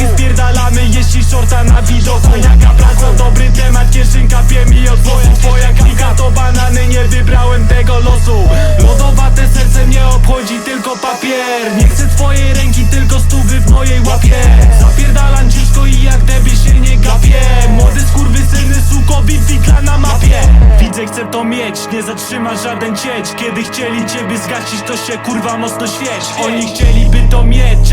Paczki spierdalamy, jeśli shorta na widoku. Jaka praca, dobry temat, kieszynka pie mi od włosów Twoja klika to banany, nie wybrałem tego losu. Lodowate serce mnie obchodzi, tylko papier. Nie chcę twojej ręki, tylko stówy w mojej łapie. Zapierdalam ciężko i jak debi się nie gapię Młody skurwysyny, suko, bitwitla na mapie. Widzę, chcę to mieć, nie zatrzyma żaden cieć. Kiedy chcieli ciebie zgasić, to się kurwa mocno świeć. Oni chcieliby to mieć,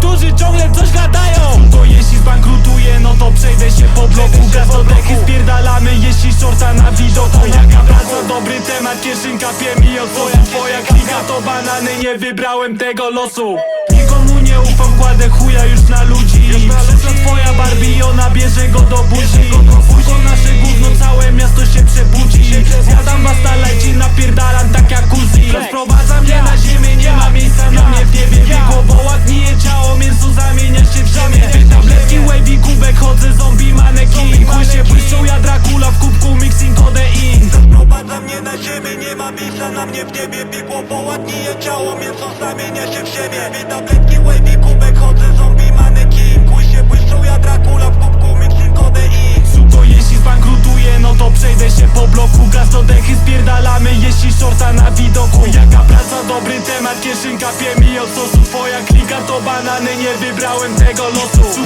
którzy ciągle coś gadają. To jeśli zbankrutuję, no to przejdę się po bloku Gaz do dechy spierdalamy, jeśli shorta na widoku Jaka praca, dobry temat, kieszynka pie mi od sosu Twoja klika to banany, nie wybrałem tego losu. Nikomu nie ufam, niebie Biegło poładnije ciało, mięso zamienia się w siebie. Tabletki, wavy, kubek, chodzę zombie, manekin Kuj się błyszczą, ja Dracula w kubku, mixing codein Suko, jeśli zbankrutuję, no to przejdę się po bloku. Gaz do dechy spierdalamy, jeśli shorta na widoku. Jaka praca, dobry temat, kieszynka pie mi od sosu. Twoja klika to banany, nie wybrałem tego losu